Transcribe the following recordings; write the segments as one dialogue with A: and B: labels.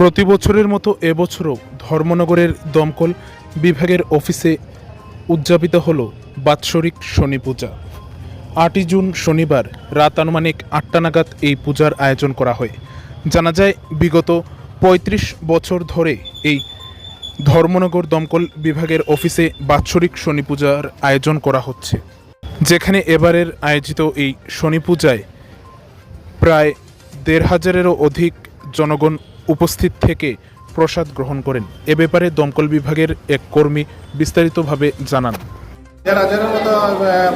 A: প্রতি বছরের মতো এবছরও ধর্মনগরের দমকল বিভাগের অফিসে উদযাপিত হলো বাৎসরিক শনি পূজা। আটই জুন শনিবার রাত আনুমানিক আটটা নাগাদ এই পূজার আয়োজন করা হয়। জানা যায়, বিগত ৩৫ বছর ধরে এই ধর্মনগর দমকল বিভাগের অফিসে বাৎসরিক শনি পূজার আয়োজন করা হচ্ছে। যেখানে এবারের আয়োজিত এই শনি পূজায় প্রায় দেড় হাজারেরও অধিক জনগণ উপস্থিত থেকে প্রসাদ গ্রহণ করেন। এ ব্যাপারে দমকল বিভাগের এক কর্মী বিস্তারিতভাবে জানান।
B: যারা যারা মতো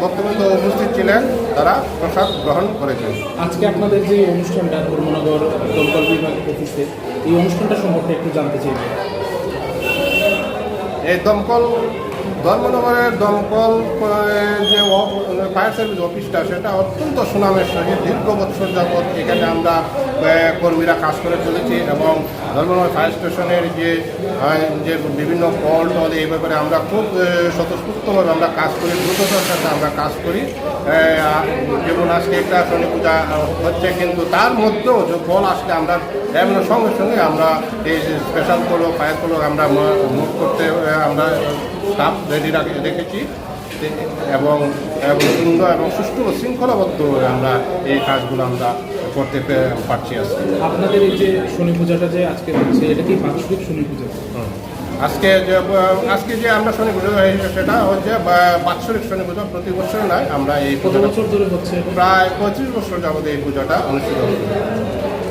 B: বক্তব্য উপস্থিত ছিলেন তারা প্রসাদ গ্রহণ করেছেন।
C: আজকে আপনাদের যে অনুষ্ঠানটা ধর্মনগর দমকল বিভাগ অফিসে এই অনুষ্ঠানটা সম্পর্কে একটু জানতে চাই
B: এই দমকল ধর্মনগরের দমকল যে ফায়ার সার্ভিস অফিসটা, সেটা অত্যন্ত সুনামের সঙ্গে দীর্ঘ বছর যাবৎ এখানে আমরা কর্মীরা কাজ করে চলেছি এবং ধর্মনগর ফায়ার স্টেশনের যে যে বিভিন্ন কল টল এই ব্যাপারে আমরা খুব স্বতঃস্ফূর্তভাবে আমরা কাজ করি দ্রুততার সাথে আমরা কাজ করি। যেমন আজকে একটা শনি পূজা হচ্ছে, কিন্তু তার মধ্যেও যে কল আসলে আমরা এমন সঙ্গে সঙ্গে আমরা এই স্পেশাল কলো ফায়ার কলো আমরা মুভ করতে আমরা স্টাফ রেডি রেখেছি। এবং এবং সুন্দর এবং সুষ্ঠু শৃঙ্খলাবদ্ধ হয়ে আমরা এই কাজগুলো আমরা করতে পারছি আজকে।
C: আপনাদের এই যে শনি পূজাটা যে আজকে হচ্ছে এটা কি বাৎসরিক শনি পূজা?
B: আজকে যে আজকে যে আমরা শনি পুজো সেটা হচ্ছে বা- বাৎসরিক শনি পুজো। প্রতি বছর নয় আমরা এই পুজোটা
C: বছর ধরে হচ্ছে?
B: প্রায় পঁচিশ বছর যাবত এই পুজোটা অনুষ্ঠিত হচ্ছে।